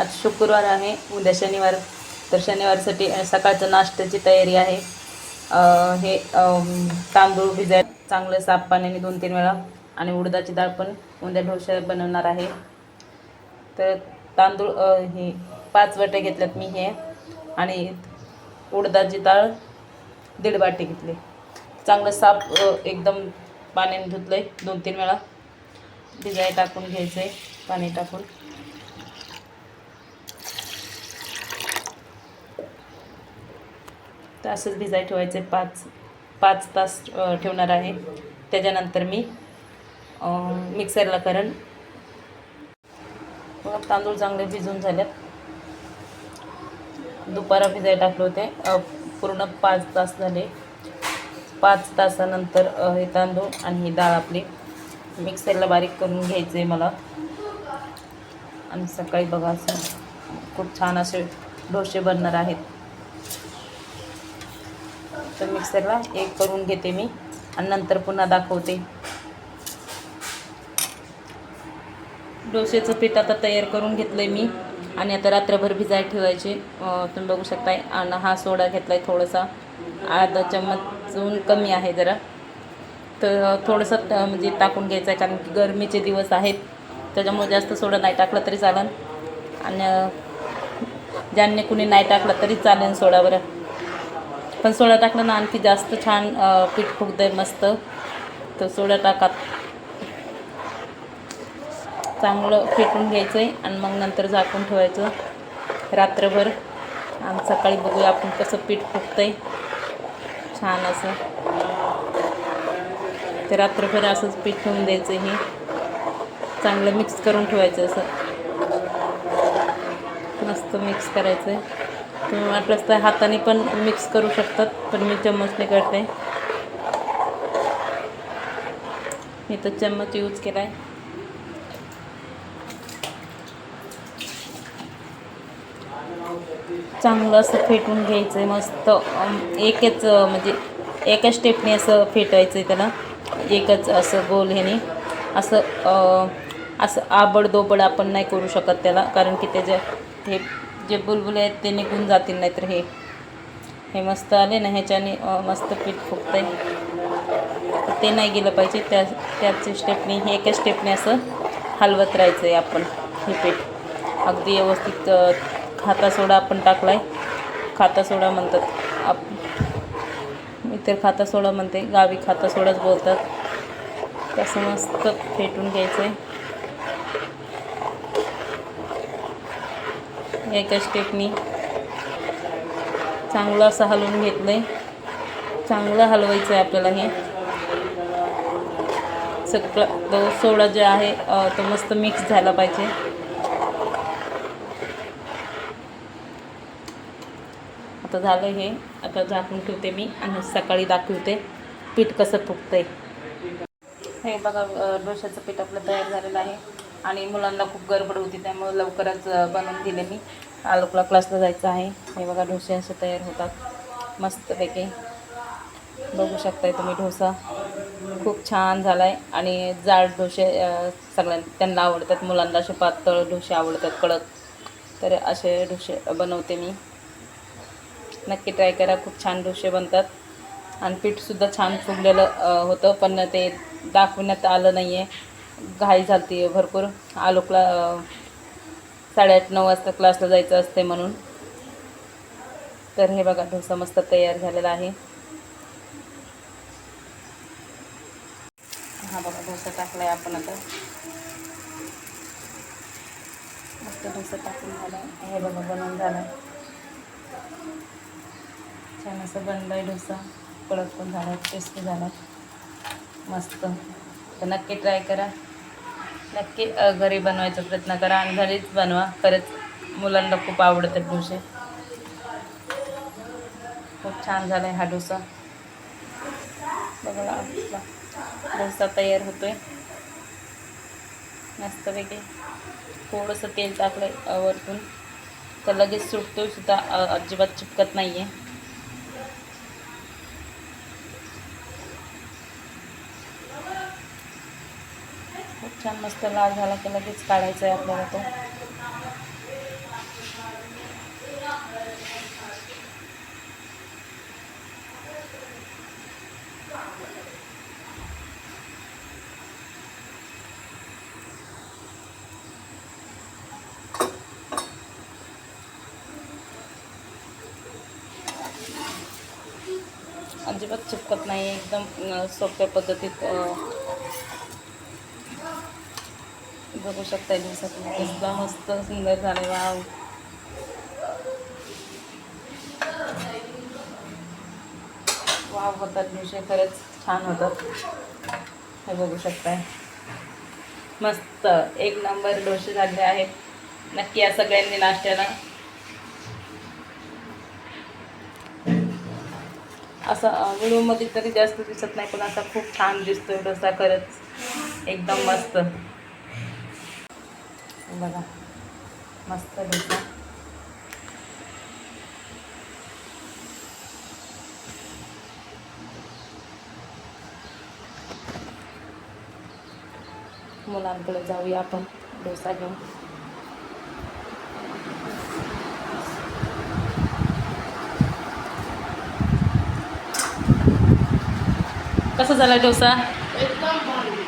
आज शुक्रवार आहे. उद्या शनिवार. तर शनिवारसाठी सकाळचं नाश्त्याची तयारी आहे. हे तांदूळ भिजाय चांगलं साफ पाण्याने दोन तीन वेळा आणि उडदाची डाळ पण उद्या ढोसा बनवणार आहे. तर तांदूळ हे पाच वाटे घेतल्यात मी हे. आणि उडदाची डाळ दीड वाटे घेतली. चांगलं साफ एकदम पाण्याने धुतलं आहे दोन तीन वेळा भिजाय टाकून घ्यायचं आहे पाणी टाकून. तर असंच भिजाय ठेवायचे पाच पाच तास ठेवणार आहे. त्याच्यानंतर मी मिक्सरला कारण. तांदूळ चांगले भिजून झाल्यात दुपारा भिजाय टाकले होते. पूर्ण पाच तास झाले. पाच तासानंतर हे तांदूळ आणि ही डाळ आपली मिक्सरला बारीक करून घ्यायचे मला. आणि सकाळी बघा असं खूप छान असे डोसे बनणार आहेत. मिक्सरला एक करून घेते मी आणि नंतर पुन्हा दाखवते. डोसेचं पीठ आता तयार करून घेतलं आहे मी आणि आता रात्रभर भिजाय ठेवायचे. तुम्ही बघू शकताय आणि हा सोडा घेतला आहे थोडासा. अर्धा चम्मचहून कमी आहे जरा. तर थोडंसं म्हणजे टाकून घ्यायचं आहे कारण की गरमीचे दिवस आहेत. त्याच्यामुळे जास्त सोडा नाही टाकला तरी चालेल. आणि ज्यांनी कुणी नाही टाकलं तरी चालेल सोडावर पण सोडा टाकलं ना आणखी जास्त छान पीठ फुगतं मस्त. तर सोडा टाकात. चांगलं फेटून घ्यायचं आहे आणि मग नंतर झाकून ठेवायचं रात्रभर. आणि सकाळी बघूया आपण कसं पीठ फुगतं आहे छान असं. ते रात्रभर असंच पीठ ठेवून द्यायचं हे. चांगलं मिक्स करून ठेवायचं असं. मस्त मिक्स करायचं आहे तुम्ही वाटलंच तर हाताने पण मिक्स करू शकतात पण मी चम्मचने करते. मी तर चम्मच यूज केला आहे चांगलं असं फेटून घ्यायचं आहे मस्त. एकच म्हणजे एका स्टेपने असं फेटायचं आहे त्याला. एकच असं गोल ह्याने. असं असं आबडदोबड आपण नाही करू शकत त्याला कारण की त्याच्या हे जे बुलबुले आहेत ते निघून जातील नाहीतर हे. हे मस्त आले ना ह्याच्याने मस्त पीठ फुगतं आहे ते नाही गेलं पाहिजे. त्या त्याच स्टेपनी हे एका स्टेपने असं हलवत राहायचं आहे आपण हे पीठ. अगदी व्यवस्थित खाता सोडा आपण टाकला आहे खाता सोडा म्हणतात. आप मी तर खाता सोडा म्हणते. गावी खाता सोडाच बोलतात. तसं मस्त फेटून घ्यायचं आहे एका स्टेपनी चांगलं असं हलवून घेतलं आहे चांगलं हलवायचं आहे आपल्याला हे. सगळं तो सोडा जे आहे तो मस्त मिक्स झाला पाहिजे. आता झालं हे. आता झाकून ठेवते मी आणि सकाळी दाखवते पीठ कसं फुगतंय. हे बघा डोशाचं डोश्याचं पीठ आपलं तयार झालेलं आहे. आणि मुलांना खूप गडबड होती त्यामुळे लवकरच बनवून दिले मी. आलोकला क्लासला जायचं आहे. हे बघा डोसे असे तयार होतात. मस्तपैकी. बघू शकताय तुम्ही डोसा खूप छान झाला आहे आणि जाड डोसे सगळ्यां त्यांना आवडतात. मुलांना असे पातळ डोसे आवडतात कडक. तर असे डोसे बनवते मी. नक्की ट्राय करा. खूप छान डोसे बनतात. आणि पीठसुद्धा छान फुगलेलं होतं पण ते दाखवण्यात आलं नाही आहे घाई झाली भरपूर. आलोकला साडेआठ नऊ वाजता क्लासला जायचं असते म्हणून. तर हे बघा डोसा मस्त तयार झालेला आहे. हा बघा डोसा टाकलाय आपण आता. मस्त डोसा टाकून झाला हे बघा बनवून झाला छान असं बनलाय डोसा कडक पण झाला टेस्टी झाला मस्त. तर नक्की ट्राय करा. नक्की घरी बनवायचा प्रयत्न करा आणि घरीच बनवा. खरंच मुलांना खूप आवडतात डोसे खूप छान झाला आहे हा डोसा. बघा आपला डोसा तयार होतोय. मस्तपैकी थोडंसं तेल टाकलं वरतून. तर लगेच सुटतो सुद्धा अजिबात चिपकत नाही आहे छान मस्त लाल झाला की लगेच काढायचा आहे आपल्याला तो. अजिबात चिपकत नाही एकदम सोप्या पद्धतीत बघू शकता दिवसातून कसला मस्त सुंदर झाले वाव. वाव होतात दिवशी खरंच छान होतात हे बघू शकताय. मस्त एक नंबर डोसे झाले आहेत. नक्की या सगळ्यांनी नाश्त्याला असं अं, व्हिडिओमध्ये तरी जास्त दिसत नाही पण असा खूप छान दिसतोय डोसा खरंच. एकदम मस्त. बघा. मस्त डोसा मुलांकडे जाऊया आपण डोसा घेऊन. कसा झाला डोसा एकदम भारी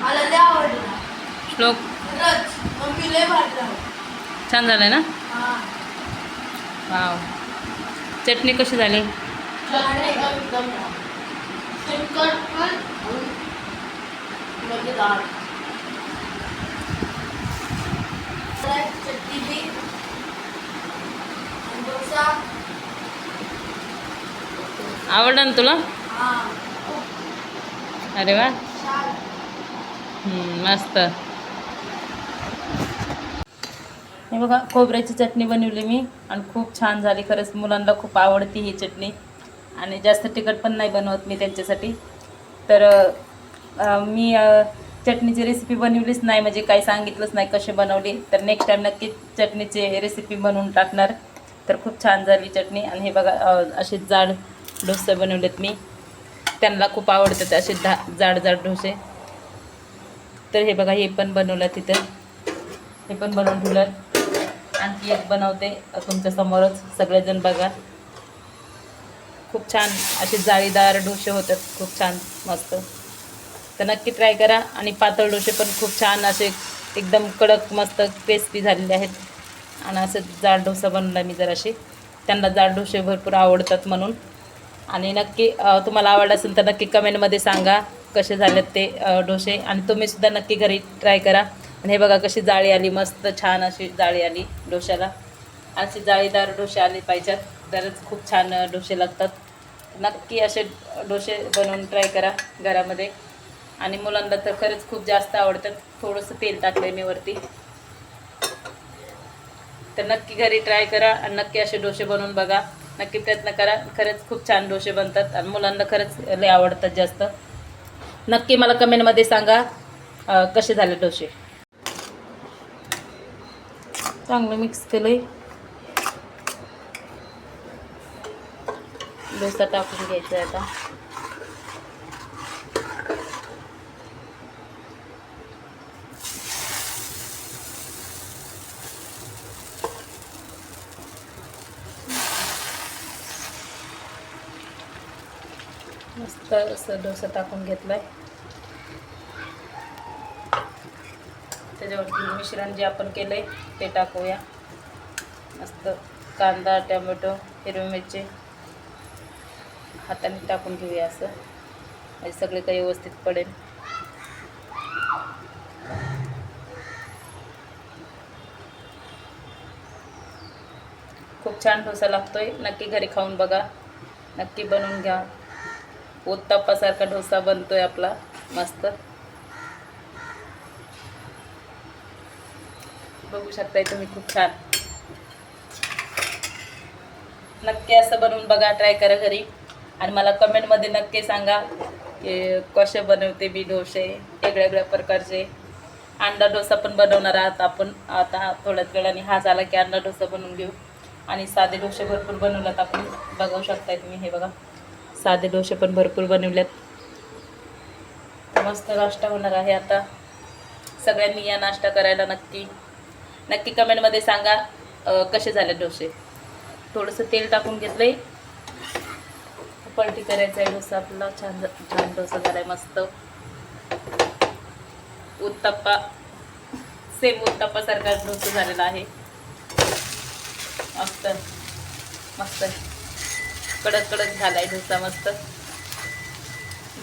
मला लय आवडला श्लोक. छान झालं ना? वाव. चटणी कशी झाली? चटणी ना तुला? अरे वा. मस्त. हे बघा खोबऱ्याची चटणी बनवली मी आणि खूप छान झाली. खरंच मुलांना खूप आवडती ही चटणी. आणि जास्त तिखट पण नाही बनवत मी त्यांच्यासाठी. तर मी चटणीची रेसिपी बनवलीच नाही म्हणजे काही सांगितलंच नाही कशी बनवली. तर नेक्स्ट टाईम नक्की चटणीची रेसिपी बनवून टाकणार. तर खूप छान झाली चटणी. आणि हे बघा असे जाड डोसे बनवलेत मी. त्यांना खूप आवडतात असे धा जाड जाड डोसे. तर हे बघा हे पण बनवलं तिथं. हे पण बनवून ठेवलं. आणखी एक बनवते. तुमच्या समोरच सगळेजण बघा. खूप छान असे जाळीदार डोसे होतात. खूप छान मस्त. तर नक्की ट्राय करा. आणि पातळ डोसे पण खूप छान असे एकदम कडक मस्त क्रिस्पी झालेले आहेत. आणि असं जाड डोसा बनवला मी जराशी. त्यांना जाड डोसे भरपूर आवडतात म्हणून. आणि नक्की तुम्हाला आवडलं असेल तर नक्की कमेंटमध्ये सांगा कसे झालेत ते डोसे. आणि तुम्हीसुद्धा नक्की घरी ट्राय करा. आणि हे बघा कशी जाळी आली मस्त छान अशी जाळी आली डोश्याला. अशी जाळीदार डोसे आले पाहिजेत. तरच खूप छान डोसे लागतात. नक्की असे डोसे बनवून ट्राय करा घरामध्ये. आणि मुलांना तर खरंच खूप जास्त आवडतात. थोडंसं तेल टाकलं मी वरती. तर नक्की घरी ट्राय करा आणि नक्की असे डोसे बनवून बघा. नक्की प्रयत्न करा. खरंच खूप छान डोसे बनतात आणि मुलांना खरंच लय आवडतात जास्त. नक्की मला कमेंटमध्ये सांगा कसे झाले डोसे? चांगलं मिक्स केलं आहे डोसा टाकून घ्यायचा आहे आता. मस्त असं डोसा टाकून घेतलाय. त्याच्यावरती मिश्रण जे आपण केलंय ते टाकूया. मस्त कांदा टोमॅटो हिरवी मिरची हाताने टाकून घेऊया असं. म्हणजे सगळे काही व्यवस्थित पडेल. खूप छान डोसा लागतोय. नक्की घरी खाऊन बघा. नक्की बनवून घ्या. उत्तप्पासारखा डोसा बनतोय आपला. मस्त. बघू शकताय तुम्ही खूप छान. नक्की असं बनवून बघा ट्राय करा घरी. आणि मला कमेंटमध्ये नक्की सांगा की कसे बनवते मी डोसे वेगळ्या वेगळ्या प्रकारचे. अंडा डोसा पण बनवणार आहात आपण. आता थोड्याच वेळाने हा झाला की अंडा डोसा बनवून घेऊ. आणि साधे डोसे भरपूर बनवल्यात आपण. बघू शकताय तुम्ही हे बघा. साधे डोसे पण भरपूर बनवलेत मस्त नाश्ता होणार आहे आता. सगळ्यांनी या नाश्ता करायला नक्की नक्की कमेंटमध्ये सांगा कसे झाले डोसे? थोडंसं तेल टाकून घेतलंय. पलटी करायचा आहे डोसा आपला. छान छान डोसा झालाय मस्त. उत्तप्पा सेम उत्तप्पासारखा डोसा झालेला आहे. मस्त. मस्त. कडक कडक झालाय डोसा मस्त.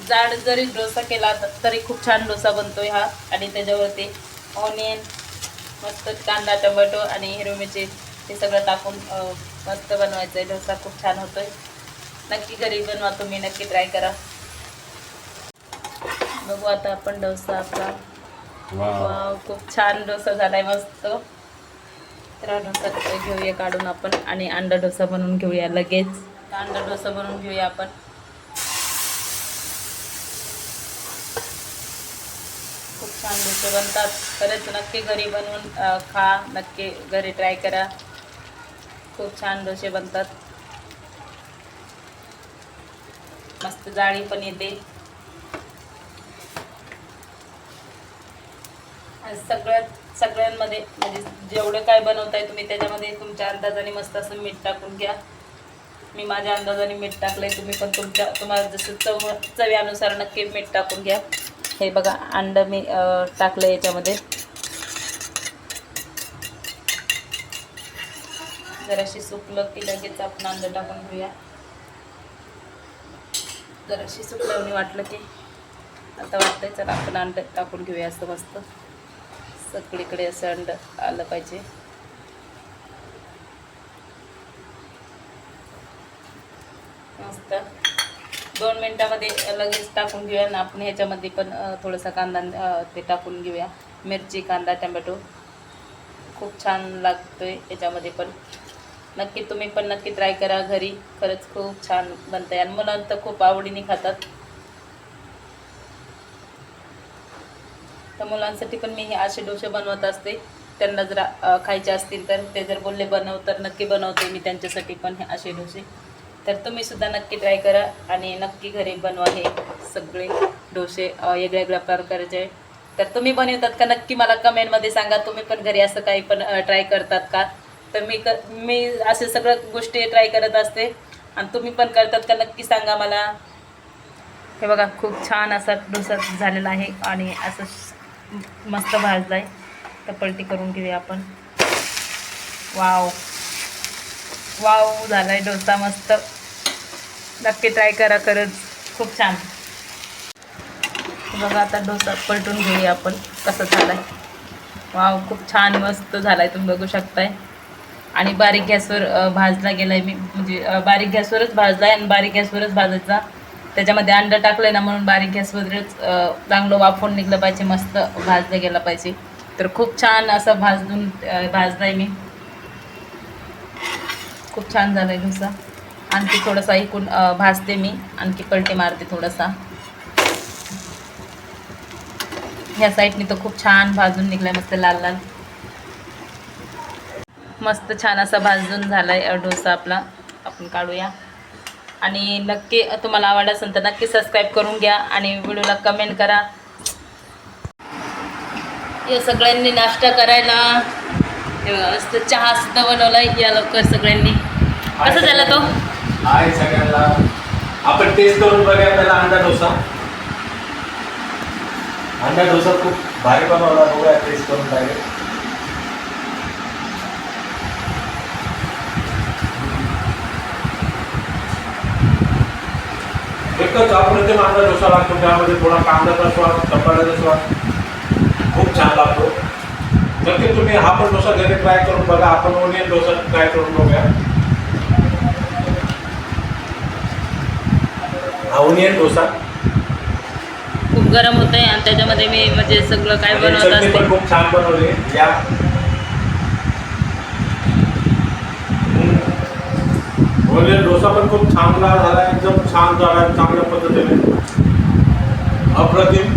जाड जरी डोसा केला तरी खूप छान डोसा बनतोय हा. आणि त्याच्यावरती ऑनियन मस्त कांदा टोमॅटो आणि हिरवी मिरची हे सगळं टाकून मस्त बनवायचं आहे डोसा खूप छान होतोय. नक्की घरी बनवा तुम्ही. नक्की ट्राय करा. बघू आता आपण डोसा आपला. वाव. खूप छान डोसा झालाय मस्त. तर डोसा घेऊया काढून आपण आणि अंडा डोसा बनवून घेऊया लगेच. अंडा डोसा बनवून घेऊया आपण. छान बनतात. खरंच नक्की घरी बनवून खा नक्की घरी ट्राय करा. खूप छान डोसे बनतात. मस्त जाळी पण येते. आणि सगळ्यात सगळ्यांमध्ये म्हणजे जेवढं काय बनवताय तुम्ही त्याच्यामध्ये तुमच्या अंदाजाने मस्त असं मीठ टाकून घ्या. मी माझ्या अंदाजाने मीठ टाकलंय तुम्ही पण तुमच्या तुम्हाला जसं चव चव्यानुसार नक्की मीठ टाकून घ्या. हे बघा अंड मी टाकलं याच्यामध्ये. जराशी सुकलं की लगेच आपण अंड टाकून घेऊया. जराशी सुकल्याने वाटलं की आता वाटतंय चला आपण अंड टाकून घेऊया असं मस्त. सगळीकडे असं अंड आलं पाहिजे. मस्त. दोन मिनटामध्ये लगेच टाकून घेऊया आणि आपण ह्याच्यामध्ये पण थोडंसं थोडासा कांदा ते टाकून घेऊया. मिरची कांदा टमॅटो. खूप छान लागतो आहे याच्यामध्ये पण. नक्की तुम्ही पण नक्की ट्राय करा घरी. खरंच खूप छान बनतंय आणि मुलं तर खूप आवडीने खातात. तर मुलांसाठी पण मी हे असे डोसे बनवत असते. त्यांना जर खायचे असतील तर ते जर बोलले बनव तर नक्की बनवते मी त्यांच्यासाठी पण हे असे डोसे. तर तुम्ही सुद्धा नक्की ट्राय करा आणि नक्की घरी बनवा हे सगळे डोसे वेगळ्या वेगळ्या प्रकारचे. तर तुम्ही बनवतात का? नक्की मला कमेंटमध्ये सांगा. तुम्ही पण घरी असं काही पण ट्राय करतात का? तर मी क मी असे सगळं गोष्टी ट्राय करत असते. आणि तुम्ही पण करतात का? नक्की सांगा मला. हे बघा खूप छान असा डोसा झालेला आहे आणि असं मस्त भाजला आहे तर पलटी करून घेऊया आपण. वाव! वाव आहे डोसा मस्त. नक्की ट्राय करा खरंच. खूप छान. बघा आता डोसा पलटून घेऊया आपण कसा झाला आहे वाव खूप छान मस्त झाला आहे तुम्ही बघू शकताय. आणि बारीक गॅसवर भाजला गेला आहे मी म्हणजे बारीक गॅसवरच भाजला आहे आणि बारीक गॅसवरच भाजायचा. त्याच्यामध्ये अंडा आहे ना म्हणून बारीक गॅसवरच चांगलं वाफून निघलं पाहिजे मस्त भाजलं गेलं पाहिजे. तर खूप छान असं भाजून भाजलं आहे मी. खूप छान झालाय डोसा आणखी थोडासा इकून भाजते मी. आणखी पलटी मारते थोडासा. ह्या साईडनी तर खूप छान भाजून निघला मस्त लाल लाल. मस्त छान असा भाजून झाला आहे डोसा आपला. आपण काढूया. आणि नक्की तुम्हाला आवड असेल तर नक्की सबस्क्राईब करून घ्या आणि व्हिडिओला कमेंट करा. या सगळ्यांनी नाश्ता करायला. हे बघा, मस्त चहा सुद्धा बनवलाय या लवकर सगळ्यांनी. कसं झाला तो? हाय सगळ्यांना. आपण टेस्ट करून बघूया पहिला अंडा डोसा. अंडा डोसा खूप भारी बनवला बघूया टेस्ट करून डायरेक्ट एकच अप्रतिम अंडा डोसा लागतो त्यामध्ये थोडा कांद्याचा स्वाद टमाट्याचा स्वाद खूप छान लागतो. नक्की तुम्ही हा पण डोसा घरी ट्राय करून बघा. आपण ओनियन डोसा ट्राय करून बघूया. हा ओनियन डोसा. खूप गरम होत आहे आणि त्याच्यामध्ये मी म्हणजे सगळं काय बनवत असते पण खूप छान बनवली. या. ओनियन डोसा पण खूप चांगला झाला. एकदम छान झाला चांगल्या पद्धतीने. अप्रतिम.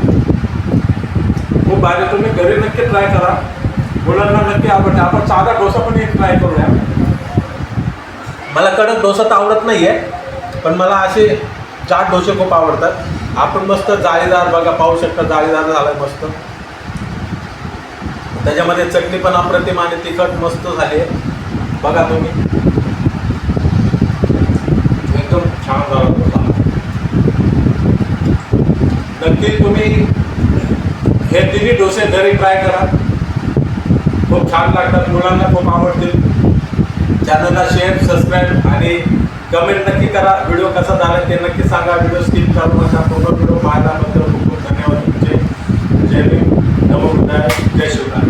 खूप भारी. तुम्ही घरी नक्की ट्राय करा. मुलांना नक्की आवडते. आपण साधा डोसा पण एक ट्राय करूया. मला कडक डोसा तर आवडत नाही आहे पण मला असे जाट डोसे खूप आवडतात. आपण मस्त जाळीदार बघा पाहू शकता जाळीदार झालं मस्त. त्याच्यामध्ये चटणी पण अप्रतिम आणि तिखट मस्त झाली आहे. बघा तुम्ही. एकदम छान झाला डोसा. नक्की तुम्ही हे तिन्ही डोसे घरी ट्राय करा. खूप छान लागतात मुलांना खूप आवडतील. चॅनलला शेअर सबस्क्राईब आणि कमेंट नक्की करा. व्हिडिओ कसा झाला ते नक्की सांगा. व्हिडिओ स्किप करू नका. पूर्ण व्हिडिओ पाहायला मात्र खूप खूप धन्यवाद तुमचे. जय भीम. नमो जय शिवराय.